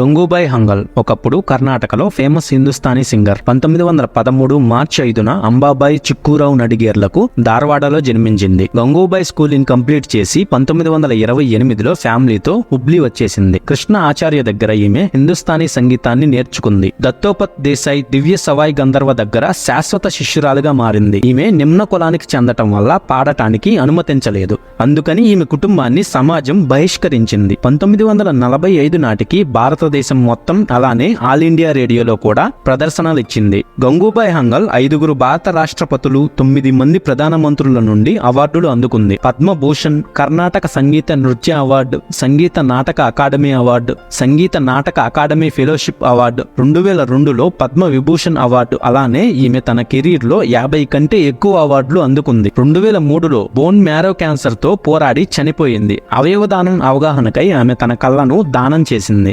గంగూబాయ్ హంగల్ ఒకప్పుడు కర్ణాటకలో famous Hindustani singer. పంతొమ్మిది వందల పదమూడు మార్చి ఐదున అంబాబాయ్ చిక్కూరావు నడిగేర్లకు ధార్వాడలో జన్మించింది. గంగూబాయ్ స్కూలింగ్ కంప్లీట్ చేసి పంతొమ్మిది వందల ఇరవై ఎనిమిదిలో ఫ్యామిలీతో హుబ్లీ వచ్చేసింది. కృష్ణ ఆచార్య దగ్గర ఈమె హిందుస్థానీ సంగీతాన్ని నేర్చుకుంది. దత్తోపత్ దేశాయ్ దివ్య సవాయ్ గంధర్వ దగ్గర శాశ్వత శిష్యురాలుగా మారింది. ఈమె నిమ్న కులానికి చెందటం వల్ల పాడటానికి అనుమతించలేదు. అందుకని ఈమె కుటుంబాన్ని సమాజం బహిష్కరించింది. పంతొమ్మిది వందల నలభై ఐదు నాటికి భారత భారతదేశం మొత్తం అలానే ఆల్ ఇండియా రేడియోలో కూడా ప్రదర్శనలు ఇచ్చింది. గంగూబాయ్ హంగల్ ఐదుగురు భారత రాష్ట్రపతులు తొమ్మిది మంది ప్రధానమంత్రుల నుండి అవార్డులు అందుకుంది. పద్మభూషణ్ కర్ణాటక సంగీత నృత్య award Sangeet Natak academy award Sangeet Natak academy fellowship award రెండు వేల రెండులో పద్మ విభూషణ్ అవార్డు అలానే ఈమె తన కెరీర్లో యాభై కంటే ఎక్కువ అవార్డులు అందుకుంది. రెండు వేల మూడులో బోన్ మ్యారో క్యాన్సర్తో పోరాడి చనిపోయింది. అవయవదానం అవగాహనకై ఆమె తన కళ్ళను దానం చేసింది.